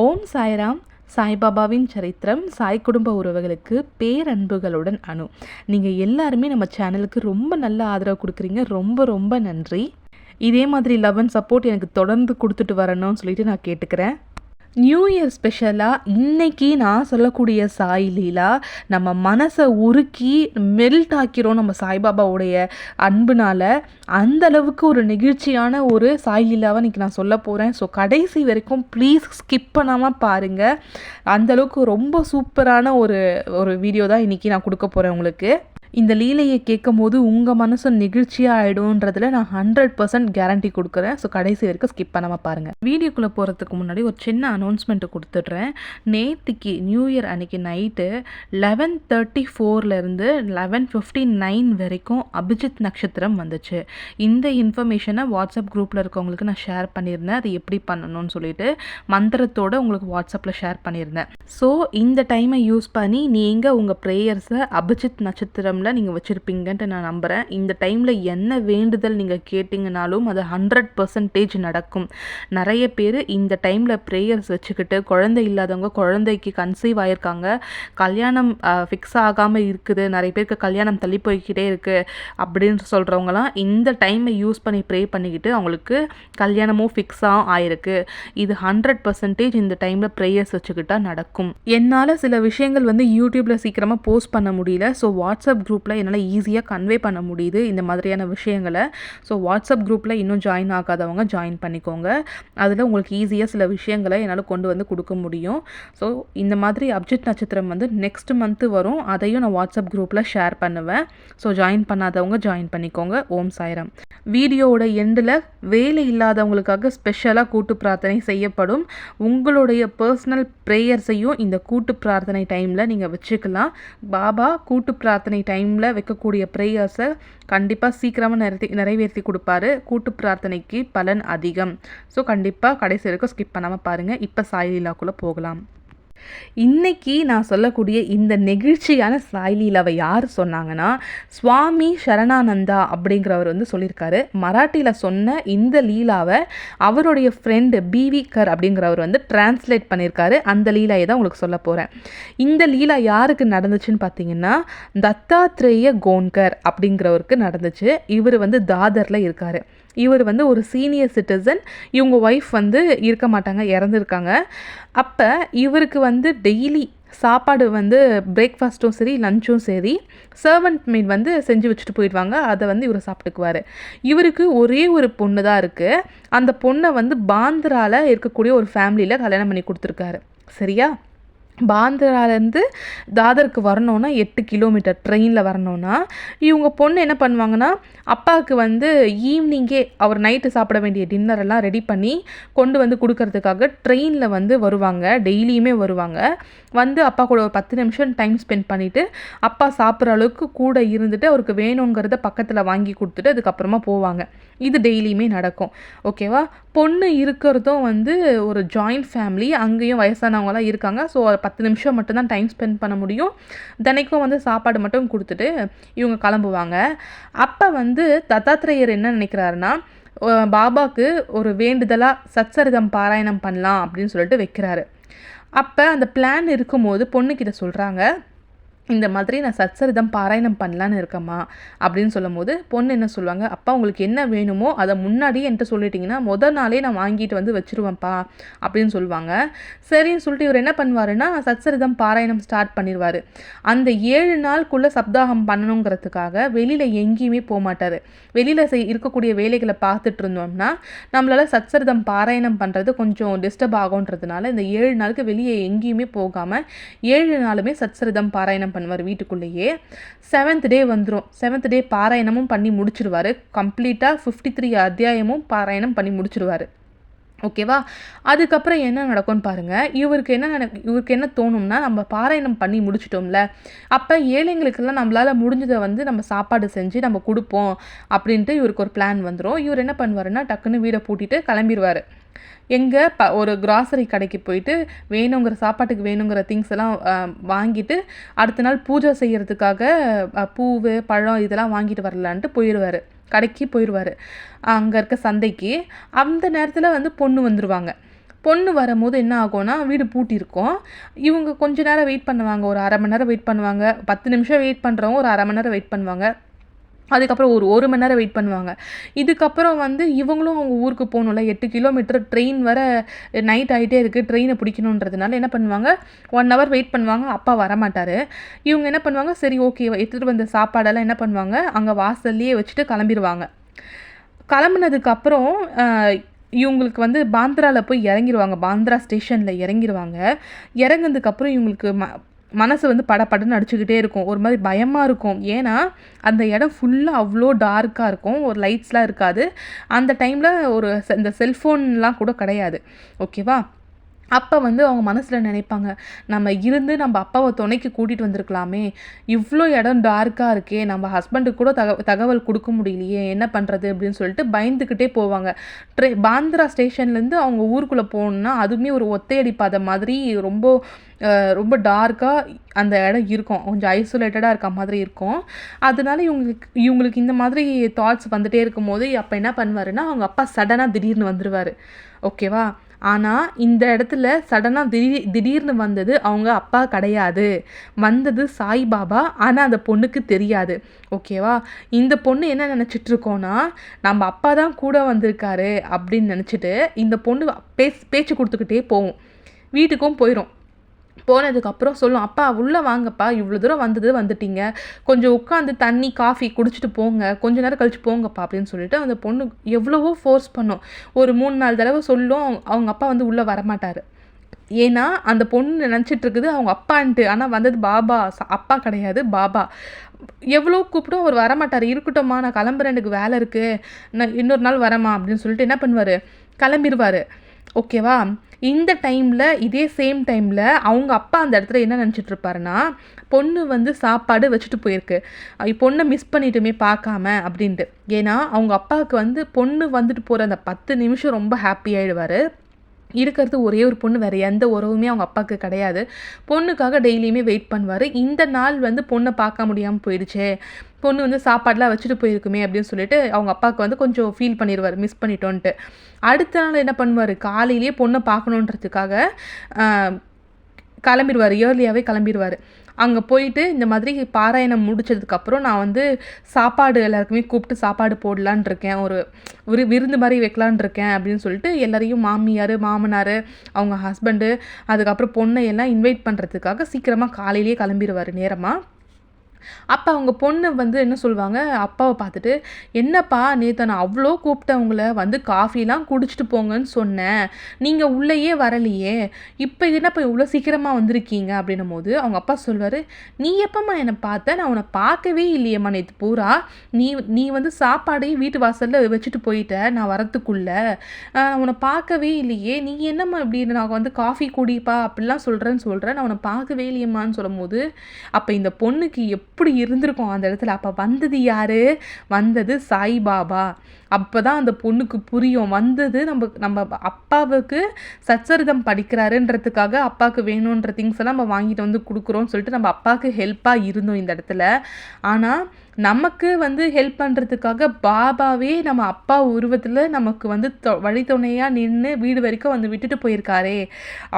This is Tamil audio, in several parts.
ஓம் சாய்ராம். சாய்பாபாவின் சரித்திரம் சாய் குடும்ப உறவுகளுக்கு பேரன்புகளுடன் அணு. நீங்கள் எல்லாருமே நம்ம சேனலுக்கு ரொம்ப நல்ல ஆதரவு கொடுக்குறீங்க. ரொம்ப ரொம்ப நன்றி. இதே மாதிரி லவ் அண்ட் சப்போர்ட் எனக்கு தொடர்ந்து கொடுத்துட்டு வரணும்னு சொல்லிட்டு நான் கேட்டுக்கிறேன். நியூ இயர் ஸ்பெஷலாக இன்றைக்கி நான் சொல்லக்கூடிய சாய் லீலா நம்ம மனசை உருக்கி மெல்ட் ஆக்கிறோம் நம்ம சாய்பாபாவுடைய அன்புனால். அந்த அளவுக்கு ஒரு நெகிழ்ச்சியான ஒரு சாய் லீலாவை இன்னைக்கு நான் சொல்ல போகிறேன் ஸோ கடைசி வரைக்கும் ப்ளீஸ் ஸ்கிப் பண்ணாமல் பாருங்கள் அந்த அளவுக்கு ரொம்ப சூப்பரான ஒரு ஒரு வீடியோ தான் இன்றைக்கி நான் கொடுக்க போகிறேன் உங்களுக்கு. இந்த லீலையை கேட்கும் போது உங்கள் மனசு நெகிழ்ச்சியாக ஆகிடும்ன்றதுல நான் ஹண்ட்ரட் பர்சன்ட் கேரண்டி கொடுக்குறேன். ஸோ கடைசி வரைக்கும் ஸ்கிப் பண்ணாமல் பாருங்கள் வீடியோக்குள்ளே போகிறதுக்கு முன்னாடி ஒரு சின்ன அனௌன்ஸ்மெண்ட்டு கொடுத்துட்றேன். நேற்றுக்கு நியூ இயர் அன்னைக்கு நைட்டு லெவன் தேர்ட்டி ஃபோர்லேருந்து லெவன் ஃபிஃப்டி நைன் வரைக்கும் அபிஜித் நட்சத்திரம் வந்துச்சு. இந்த இன்ஃபர்மேஷனை வாட்ஸ்அப் குரூப்பில் இருக்கவங்களுக்கு நான் ஷேர் பண்ணியிருந்தேன். அது எப்படி பண்ணணும்னு சொல்லிட்டு மந்திரத்தோடு உங்களுக்கு வாட்ஸ்அப்பில் ஷேர் பண்ணியிருந்தேன். ஸோ இந்த டைமை யூஸ் பண்ணி நீங்கள் உங்கள் ப்ரேயர்ஸை அபிஜித் நட்சத்திரம்ல நீங்கள் வச்சுருப்பீங்கன்ட்டு நான் நம்புகிறேன் இந்த டைமில் என்ன வேண்டுதல் நீங்கள் கேட்டிங்கனாலும் அது ஹண்ட்ரட் பர்சன்டேஜ் நடக்கும். நிறைய பேர் இந்த டைமில் ப்ரேயர்ஸ் வச்சுக்கிட்டு குழந்தை இல்லாதவங்க குழந்தைக்கு கன்சீவ் ஆகிருக்காங்க கல்யாணம் ஃபிக்ஸ் ஆகாமல் இருக்குது. நிறைய பேருக்கு கல்யாணம் தள்ளி போய்கிட்டே இருக்குது அப்படின்னு சொல்கிறவங்களாம் இந்த டைமை யூஸ் பண்ணி ப்ரே பண்ணிக்கிட்டு அவங்களுக்கு கல்யாணமும் ஃபிக்ஸாக ஆயிருக்கு. இது ஹண்ட்ரட் பர்சன்டேஜ் இந்த டைமில் ப்ரேயர்ஸ் வச்சுக்கிட்டால் நடக்கும். என்னால் சில விஷயங்கள் வந்து யூடியூப்பில் சீக்கிரமாக போஸ்ட் பண்ண முடியல. ஸோ வாட்ஸ்அப் குரூப்பில் என்னால் ஈஸியாக கன்வே பண்ண முடியுது இந்த மாதிரியான விஷயங்களை. ஸோ வாட்ஸ்அப் குரூப்பில் இன்னும் ஜாயின் ஆகாதவங்க ஜாயின் பண்ணிக்கோங்க. அதில் உங்களுக்கு ஈஸியாக சில விஷயங்களை என்னால் கொண்டு வந்து கொடுக்க முடியும். ஸோ இந்த மாதிரி அப்ஜெக்ட் நட்சத்திரம் வந்து நெக்ஸ்ட் மந்த்து வரும். அதையும் நான் வாட்ஸ்அப் குரூப்பில் ஷேர் பண்ணுவேன். ஸோ ஜாயின் பண்ணாதவங்க ஜாயின் பண்ணிக்கோங்க. ஓம் சாய்ராம். வீடியோவோட எண்டில் வேலை இல்லாதவங்களுக்காக ஸ்பெஷலாக கூட்டு பிரார்த்தனை செய்யப்படும். உங்களுடைய பர்சனல் ப்ரேயர்ஸையும் இந்த கூட்டு பிரார்த்தனை டைமில் நீங்கள் வச்சுக்கலாம். பாபா கூட்டு பிரார்த்தனை டைம் டைமில் வைக்கக்கூடிய ப்ரேயர்ஸை கண்டிப்பாக சீக்கிரமாக நிறைத்தி நிறைவேற்றி கொடுப்பாரு. கூட்டு பிரார்த்தனைக்கு பலன் அதிகம். ஸோ கண்டிப்பாக கடைசி வரைக்கும் ஸ்கிப் பண்ணாமல் பாருங்கள் இப்போ சாய்லீலாக்குள்ளே போகலாம். இன்னைக்கு நான் சொல்லக்கூடிய இந்த நெகிழ்ச்சியான சாய் லீலாவை யார் சொன்னாங்கன்னா சுவாமி சரணானந்தா அப்படிங்கிறவர் வந்து சொல்லியிருக்காரு. மராட்டியில் சொன்ன இந்த லீலாவை அவருடைய ஃப்ரெண்டு பிவி கர் அப்படிங்கிறவர் வந்து டிரான்ஸ்லேட் பண்ணியிருக்காரு. அந்த லீலாயை தான் உங்களுக்கு சொல்ல போகிறேன் இந்த லீலா யாருக்கு நடந்துச்சுன்னு பார்த்தீங்கன்னா தத்தாத்ரேய கோன்கர் அப்படிங்கிறவருக்கு நடந்துச்சு. இவர் வந்து தாதரில் இருக்கார். இவர் வந்து ஒரு சீனியர் சிட்டிசன் இவங்க ஒய்ஃப் வந்து இருக்க மாட்டாங்க இறந்துருக்காங்க. அப்போ இவருக்கு வந்து டெய்லி சாப்பாடு வந்து பிரேக்ஃபாஸ்ட்டும் சரி லஞ்சும் சரி சர்வன்ட் மீட் வந்து செஞ்சு வச்சுட்டு போயிடுவாங்க. அதை வந்து இவர் சாப்பிட்டுக்குவார். இவருக்கு ஒரே ஒரு பொண்ணு தான் இருக்குது அந்த பொண்ணை வந்து பாந்திராவில் இருக்கக்கூடிய ஒரு ஃபேமிலியில் கல்யாணம் பண்ணி கொடுத்துருக்காரு. சரியா? பாந்திராலேருந்து தாதருக்கு வரணுன்னா எட்டு கிலோமீட்டர் ட்ரெயினில் வரணுன்னா இவங்க பொண்ணு என்ன பண்ணுவாங்கன்னா அப்பாவுக்கு வந்து ஈவினிங்கே அவர் நைட்டு சாப்பிட வேண்டிய டின்னர் எல்லாம் ரெடி பண்ணி கொண்டு வந்து கொடுக்கறதுக்காக ட்ரெயினில் வந்து வருவாங்க. டெய்லியுமே வருவாங்க. வந்து அப்பா கூட ஒரு பத்து நிமிஷம் டைம் ஸ்பெண்ட் பண்ணிவிட்டு அப்பா சாப்பிட்ற அளவுக்கு கூட இருந்துட்டு அவருக்கு வேணுங்கிறத பக்கத்தில் வாங்கி கொடுத்துட்டு அதுக்கப்புறமா போவாங்க. இது டெய்லியுமே நடக்கும். ஓகேவா பொண்ணு இருக்கிறதும் வந்து ஒரு ஜாயிண்ட் ஃபேமிலி அங்கேயும் வயசானவங்களாம் இருக்காங்க. ஸோ பத்து நிமிஷம் மட்டும்தான் டைம் ஸ்பெண்ட் பண்ண முடியும். தினைக்கும் வந்து சாப்பாடு மட்டும் கொடுத்துட்டு இவங்க கிளம்புவாங்க. அப்போ வந்து தத்தாத்திரேயர் என்ன நினைக்கிறாருன்னா பாபாவுக்கு ஒரு வேண்டுதலாக சத்சரிதம் பாராயணம் பண்ணலாம் அப்படின்னு சொல்லிட்டு வைக்கிறாரு. அப்போ அந்த பிளான் இருக்கும்போது பொண்ணுக்கிட்ட சொல்கிறாங்க இந்த மாதிரி நான் சத்சரிதம் பாராயணம் பண்ணலான்னு இருக்கம்மா அப்படின்னு சொல்லும் போது பொண்ணு என்ன சொல்லுவாங்க அப்பா உங்களுக்கு என்ன வேணுமோ அதை முன்னாடியே என்கிட்ட சொல்லிட்டிங்கன்னா முதல் நாளே நான் வாங்கிட்டு வந்து வச்சுருவேன்ப்பா அப்படின்னு சொல்லுவாங்க. சரின்னு சொல்லிட்டு இவர் என்ன பண்ணுவாருன்னா சத்சரிதம் பாராயணம் ஸ்டார்ட் பண்ணிடுவார். அந்த ஏழு நாளுக்குள்ளே சப்தாகம் பண்ணணுங்கிறதுக்காக வெளியில் எங்கேயுமே போக மாட்டார். வெளியில் செய் இருக்கக்கூடிய வேலைகளை பார்த்துட்டு இருந்தோம்னா நம்மளால் சத்சரிதம் பாராயணம் பண்ணுறது கொஞ்சம் டிஸ்டர்ப் ஆகுன்றதுனால இந்த ஏழு நாளுக்கு வெளியே எங்கேயுமே போகாமல் ஏழு நாளுமே சத்சரிதம் பாராயணம் பண்ணுவார் வீட்டுக்குள்ளேயே. செவன்த் டே வந்துடும் செவன்த் டே பாராயணமும் பண்ணி முடிச்சிருவார். கம்ப்ளீட்டாக ஃபிஃப்டி த்ரீ அத்தியாயமும் பாராயணம் பண்ணி முடிச்சிருவார். ஓகேவா அதுக்கப்புறம் என்ன நடக்கும்னு பாருங்கள் இவருக்கு என்ன நட இவருக்கு என்ன தோணும்னா நம்ம பாராயணம் பண்ணி முடிச்சிட்டோம்ல. அப்போ ஏழைங்களுக்கெல்லாம் நம்மளால் முடிஞ்சதை வந்து நம்ம சாப்பாடு செஞ்சு நம்ம கொடுப்போம் அப்படின்ட்டு இவருக்கு ஒரு பிளான் வந்துடும் இவர் என்ன பண்ணுவாருன்னா டக்குன்னு வீடை பூட்டிட்டு கிளம்பிடுவார் எங்கே ப ஒரு கிராசரி கடைக்கு போயிட்டு வேணுங்கிற சாப்பாட்டுக்கு வேணுங்கிற திங்ஸ் எல்லாம் வாங்கிட்டு அடுத்த நாள் பூஜை செய்கிறதுக்காக பூவு பழம் இதெல்லாம் வாங்கிட்டு வரலான்ட்டு போயிடுவார் கடைக்கு போயிடுவார் அங்கே இருக்க சந்தைக்கு. அந்த நேரத்தில் வந்து பொண்ணு வந்துடுவாங்க பொண்ணு வரும்போது என்ன ஆகும்னா வீடு பூட்டியிருக்கோம். இவங்க கொஞ்ச நேரம் வெயிட் பண்ணுவாங்க. ஒரு அரை மணி நேரம் வெயிட் பண்ணுவாங்க. பத்து நிமிஷம் வெயிட் பண்ணுறவங்க ஒரு அரை மணி நேரம் வெயிட் பண்ணுவாங்க. அதுக்கப்புறம் ஒரு ஒரு மணி நேரம் வெயிட் பண்ணுவாங்க. இதுக்கப்புறம் வந்து இவங்களும் அவங்க ஊருக்கு போகணும்ல எட்டு கிலோமீட்டர் ட்ரெயின் வர நைட் ஆகிட்டே இருக்குது ட்ரெயினை பிடிக்கணுன்றதுனால என்ன பண்ணுவாங்க? ஒன் ஹவர் வெயிட் பண்ணுவாங்க. அப்பா வரமாட்டார். இவங்க என்ன பண்ணுவாங்க? சரி ஓகே எடுத்துகிட்டு வந்த சாப்பாடெல்லாம் என்ன பண்ணுவாங்க? அங்கே வாசல்லையே வச்சுட்டு கிளம்பிடுவாங்க கிளம்புனதுக்கப்புறம் இவங்களுக்கு வந்து பாந்திராவில் போய் இறங்கிடுவாங்க பாந்திரா ஸ்டேஷனில் இறங்கிடுவாங்க இறங்குனதுக்கப்புறம் இவங்களுக்கு ம மனசு வந்து படபடன்னு அடிச்சுக்கிட்டே இருக்கும். ஒரு மாதிரி பயமாக இருக்கும். ஏன்னா அந்த இடம் ஃபுல்லாக அவ்வளோ டார்க்காக இருக்கும். ஒரு லைட்ஸ்லாம் இருக்காது. அந்த டைமில் ஒரு இந்த செல்ஃபோன்லாம் கூட கிடையாது. ஓகேவா அப்போ வந்து அவங்க மனசில் நினைப்பாங்க நம்ம இருந்து நம்ம அப்பாவை துணைக்கு கூட்டிகிட்டு வந்திருக்கலாமே. இவ்வளோ இடம் டார்க்காக இருக்கே நம்ம ஹஸ்பண்டுக்கு கூட தக தகவல் கொடுக்க முடியலையே என்ன பண்ணுறது அப்படின்னு சொல்லிட்டு பயந்துக்கிட்டே போவாங்க. ட்ரெ பாந்திரா ஸ்டேஷன்லேருந்து அவங்க ஊருக்குள்ளே போகணுன்னா அதுவுமே ஒரு ஒத்தையடி பாதை மாதிரி ரொம்ப ரொம்ப டார்க்காக அந்த இடம் இருக்கும். கொஞ்சம் ஐசோலேட்டடாக இருக்க மாதிரி இருக்கும். அதனால இவங்களுக்கு இவங்களுக்கு இந்த மாதிரி தாட்ஸ் வந்துகிட்டே இருக்கும் போது அப்போ என்ன பண்ணுவாருன்னா அவங்க அப்பா சடனாக திடீர்னு வந்துடுவார் ஓகேவா ஆனால் இந்த இடத்துல சடனாக திடீர் திடீர்னு வந்தது அவங்க அப்பா கிடையாது. வந்தது சாய்பாபா ஆனால் அந்த பொண்ணுக்கு தெரியாது. ஓகேவா இந்த பொண்ணு என்ன நினச்சிட்டு இருக்கோன்னா நம்ம அப்பா தான் கூட வந்திருக்காரு அப்படின்னு நினச்சிட்டு இந்த பொண்ணு பேஸ் பேச்சு கொடுத்துக்கிட்டே போவோம் வீட்டுக்கும் போயிடும் போனதுக்கப்புறம் சொல்லும் அப்பா உள்ளே வாங்கப்பா இவ்வளோ தூரம் வந்தது வந்துட்டீங்க. கொஞ்சம் உட்காந்து தண்ணி காஃபி குடிச்சிட்டு போங்க. கொஞ்ச நேரம் கழிச்சு போங்கப்பா அப்படின்னு சொல்லிட்டு அந்த பொண்ணு எவ்வளவோ ஃபோர்ஸ் பண்ணும். ஒரு மூணு நாலு தடவை சொல்லும் அவங்க அப்பா வந்து உள்ளே வரமாட்டார். ஏன்னா அந்த பொண்ணு நினச்சிட்டு இருக்குது அவங்க அப்பான்ட்டு. ஆனால் வந்தது பாபா. அப்பா கிடையாது பாபா. எவ்வளோ கூப்பிட்டும் அவர் வரமாட்டார். இருக்கட்டும்மா நான் கிளம்புறேன் எனக்கு வேலை இருக்குது நான் இன்னொரு நாள் வரமா அப்படின்னு சொல்லிட்டு என்ன பண்ணுவார்? கிளம்பிடுவார் ஓகேவா? இந்த டைமில் இதே சேம் டைமில் அவங்க அப்பா அந்த இடத்துல என்ன நினச்சிட்டு இருப்பாருன்னா பொண்ணு வந்து சாப்பாடு வச்சுட்டு போயிருக்கு. பொண்ணை மிஸ் பண்ணிட்டுமே பார்க்காம அப்படின்ட்டு. ஏன்னா அவங்க அப்பாவுக்கு வந்து பொண்ணு வந்துட்டு போகிற அந்த பத்து நிமிஷம் ரொம்ப ஹாப்பி ஆகிடுவார் இருக்கிறது ஒரே ஒரு பொண்ணு வேறு எந்த உறவுமே அவங்க அப்பாவுக்கு கிடையாது. பொண்ணுக்காக டெய்லியுமே வெயிட் பண்ணுவார். இந்த நாள் வந்து பொண்ணை பார்க்க முடியாமல் போயிடுச்சே பொண்ணு வந்து சாப்பாடெலாம் வச்சுட்டு போயிருக்குமே அப்படின்னு சொல்லிட்டு அவங்க அப்பாவுக்கு வந்து கொஞ்சம் ஃபீல் பண்ணிடுவார் மிஸ் பண்ணிட்டோன்ட்டு. அடுத்த நாள் என்ன பண்ணுவார்? காலையிலேயே பொண்ணை பார்க்கணுன்றதுக்காக கிளம்பிடுவார் இயர்லியாகவே கிளம்பிடுவார் அங்கே போயிட்டு இந்த மாதிரி பாராயணம் முடிச்சதுக்கப்புறம் நான் வந்து சாப்பாடு எல்லாருக்குமே கூப்பிட்டு சாப்பாடு போடலான் இருக்கேன் ஒரு ஒரு விருந்து மாதிரி வைக்கலான் இருக்கேன் அப்படின்னு சொல்லிட்டு எல்லாரையும் மாமியார் மாமனார் அவங்க ஹஸ்பண்டு அதுக்கப்புறம் பொண்ணை எல்லாம் இன்வைட் பண்ணுறதுக்காக சீக்கிரமாக காலையிலேயே கிளம்பிடுவார் நேரமாக அப்போ அவங்க பொண்ணு வந்து என்ன சொல்லுவாங்க? அப்பாவை பார்த்துட்டு என்னப்பா நேற்று நான் அவ்வளோ கூப்பிட்டவங்கள வந்து காஃபிலாம் குடிச்சிட்டு போங்கன்னு சொன்னேன். நீங்கள் உள்ளேயே வரலையே. இப்போ என்னப்பா இவ்வளோ சீக்கிரமாக வந்திருக்கீங்க? அப்படின்னும் போது அவங்க அப்பா சொல்வார் நீ எப்பம்மா என்னை பார்த்த? நான் உன்னை பார்க்கவே இல்லையம்மா நேற்று பூரா. நீ நீ வந்து சாப்பாடையும் வீட்டு வாசலில் வச்சுட்டு போயிட்ட. நான் வரத்துக்குள்ளே. உன்னை பார்க்கவே இல்லையே. நீ என்னம்மா இப்படி நான் வந்து காஃபி குடிப்பா அப்படிலாம் சொல்கிறேன்னு சொல்கிறேன் நான் உன்னை பார்க்கவே இல்லையம்மான்னு சொல்லும் போது அப்போ இந்த பொண்ணுக்கு எப் எப்படி இருந்திருக்கும் அந்த இடத்துல? அப்போ வந்தது யார்? வந்தது சாய்பாபா. அப்போ தான் அந்த பொண்ணுக்கு புரியும். வந்தது நம்ம நம்ம அப்பாவுக்கு சச்சரிதம் படிக்கிறாருன்றதுக்காக அப்பாவுக்கு வேணுன்ற திங்ஸ் எல்லாம் நம்ம வாங்கிட்டு வந்து கொடுக்குறோன்னு சொல்லிட்டு நம்ம அப்பாவுக்கு ஹெல்ப்பாக இருந்தோம் இந்த இடத்துல. ஆனால் நமக்கு வந்து ஹெல்ப் பண்ணுறதுக்காக பாபாவே நம்ம அப்பா உருவத்தில் நமக்கு வந்து தொ வழித்துணையாக நின்று வீடு வரைக்கும் வந்து விட்டுட்டு போயிருக்காரே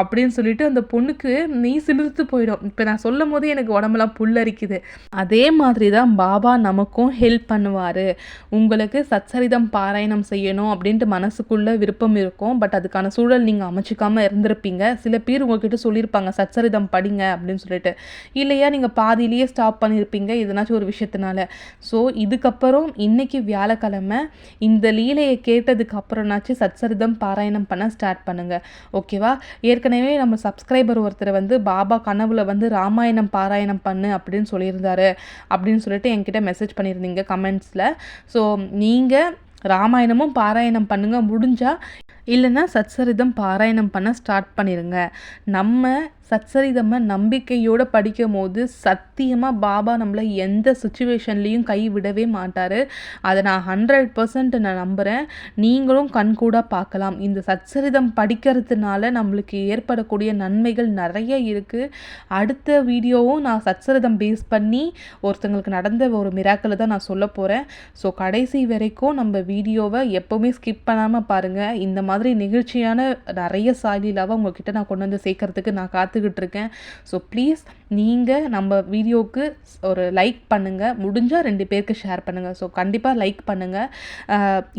அப்படின்னு சொல்லிட்டு அந்த பொண்ணுக்கு நீ சிலிர்த்து போயிடும். இப்போ நான் சொல்லும் போதே எனக்கு உடம்புலாம் புல்லரிக்குது. அதே மாதிரி தான் பாபா நமக்கும் ஹெல்ப் பண்ணுவார். உங்களுக்கு சச்சரிதம் பாராயணம் செய்யணும் அப்படின்ட்டு மனசுக்குள்ளே விருப்பம் இருக்கும். பட் அதுக்கான சூழல் நீங்கள் அமைச்சிக்காமல் இருந்திருப்பீங்க. சில பேர் உங்ககிட்ட சொல்லியிருப்பாங்க சச்சரிதம் படிங்க அப்படின்னு சொல்லிட்டு. இல்லையா நீங்கள் பாதியிலேயே ஸ்டாப் பண்ணியிருப்பீங்க எதனாச்சும் ஒரு விஷயத்தினால. ஸோ இதுக்கப்புறம் இன்றைக்கி வியாழக்கிழமை இந்த லீலையை கேட்டதுக்கு அப்புறம்னாச்சும் சத்சரிதம் பாராயணம் பண்ண ஸ்டார்ட் பண்ணுங்கள் ஓகேவா ஏற்கனவே நம்ம சப்ஸ்கிரைபர் ஒருத்தர் வந்து பாபா கனவுல வந்து ராமாயணம் பாராயணம் பண்ணு அப்படின்னு சொல்லியிருந்தாரு. அப்படின்னு சொல்லிட்டு என்கிட்ட மெசேஜ் பண்ணியிருந்தீங்க கமெண்ட்ஸில் ஸோ நீங்கள் ராமாயணமும் பாராயணம் பண்ணுங்கள் முடிஞ்சால் இல்லைன்னா சத்சரிதம் பாராயணம் பண்ண ஸ்டார்ட் பண்ணிடுங்க நம்ம சத்சரிதமை நம்பிக்கையோடு படிக்கும் போது சத்தியமாக பாபா நம்மளை எந்த சுச்சுவேஷன்லேயும் கை விடவே மாட்டார். அதை நான் ஹண்ட்ரட் பர்சன்ட் நான் நம்புகிறேன் நீங்களும் கண்கூடாக பார்க்கலாம். இந்த சச்சரிதம் படிக்கிறதுனால நம்மளுக்கு ஏற்படக்கூடிய நன்மைகள் நிறைய இருக்குது அடுத்த வீடியோவும் நான் சச்சரிதம் பேஸ் பண்ணி ஒருத்தங்களுக்கு நடந்த ஒரு மிராக்களை தான் நான் சொல்ல போகிறேன் ஸோ கடைசி வரைக்கும் நம்ம வீடியோவை எப்போவுமே ஸ்கிப் பண்ணாமல் பாருங்கள் இந்த மாதிரி மாதிரி நிகழ்ச்சியான நிறைய சாய்லீலாவை உங்ககிட்ட நான் கொண்டு வந்து சேர்க்கறதுக்கு நான் காத்துக்கிட்டு இருக்கேன் ஸோ ப்ளீஸ் நீங்கள் நம்ம வீடியோவுக்கு ஒரு லைக் பண்ணுங்கள் முடிஞ்சால் ரெண்டு பேருக்கு ஷேர் பண்ணுங்கள் ஸோ கண்டிப்பாக லைக் பண்ணுங்கள்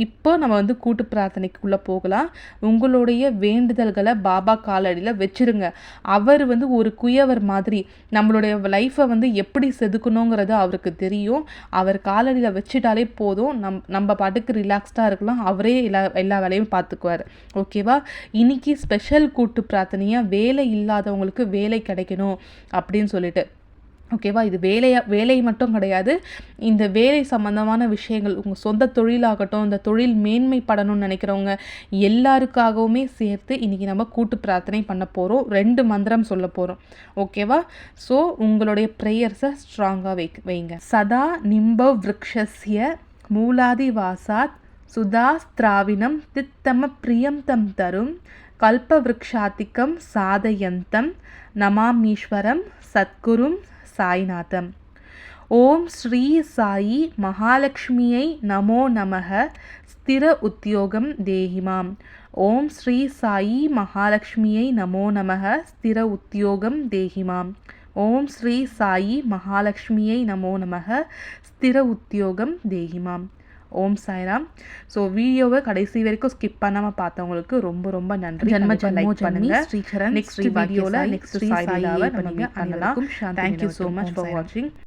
இப்போ நம்ம வந்து கூட்டு பிரார்த்தனைக்குள்ளே போகலாம். உங்களுடைய வேண்டுதல்களை பாபா காலடியில் வச்சுருங்க. அவர் வந்து ஒரு குயவர் மாதிரி நம்மளுடைய லைஃப்பை வந்து எப்படி செதுக்கணுங்கிறது அவருக்கு தெரியும். அவர் காலடியில் வச்சுட்டாலே போதும். நம் நம்ம பாட்டுக்கு ரிலாக்ஸ்டாக இருக்கலாம். அவரே எல்லா எல்லா வேலையும் பார்த்துக்குவார். ஓகேவா இன்னைக்கு ஸ்பெஷல் கூட்டு பிரார்த்தனையாக வேலை இல்லாதவங்களுக்கு வேலை கிடைக்கணும் அப்படின்னு சொல்லிட்டு. ஓகேவா இது வேலையாக வேலை மட்டும் கிடையாது. இந்த வேலை சம்மந்தமான விஷயங்கள் உங்கள் சொந்த தொழிலாகட்டும் இந்த தொழில் மேன்மைப்படணும்னு நினைக்கிறவங்க எல்லாருக்காகவுமே சேர்த்து இன்றைக்கி நம்ம கூட்டு பிரார்த்தனை பண்ண போகிறோம் ரெண்டு மந்திரம் சொல்ல போகிறோம் ஓகேவா ஸோ உங்களுடைய ப்ரேயர்ஸை ஸ்ட்ராங்காக வை வைங்க. சதா நிம்ப விரக்ஷஸ்ய மூலாதிவாசாத் வாசாத் தித்தம பிரியம் தம் தரும் கல்பவ்ருக்ஷாதிக்கம் சாதயந்தம் நமாமீஸ்வரம் சத்குரும் சாய்நாதம். ஓம் ஸ்ரீ சாயி மகாலட்சுமியை நமோ நமக ஸ்திர உத்தியோகம் தேகிமாம் ஓம் ஸ்ரீ சாயி மகாலட்சுமியை நமோ நமக ஸ்திர உத்தியோகம் தேகிமாம் ஓம் ஸ்ரீ சாயி மகாலட்சுமியை நமோ நமக ஸ்திர உத்தியோகம் தேகிமாம் ஓம் சாய்ராம். ஸோ வீடியோவை கடைசி வரைக்கும் ஸ்கிப் பண்ணாமல் பார்த்தவங்களுக்கு ரொம்ப ரொம்ப நன்றி. ஜன்ம ஜன்மோ பண்ணுங்க. ஜன்மி ஸ்ரீ சரண் நெக்ஸ்ட் வீடியோவில் நெக்ஸ்ட் மீட் பண்ணலாம். Thank you so. Much for. வாட்சிங்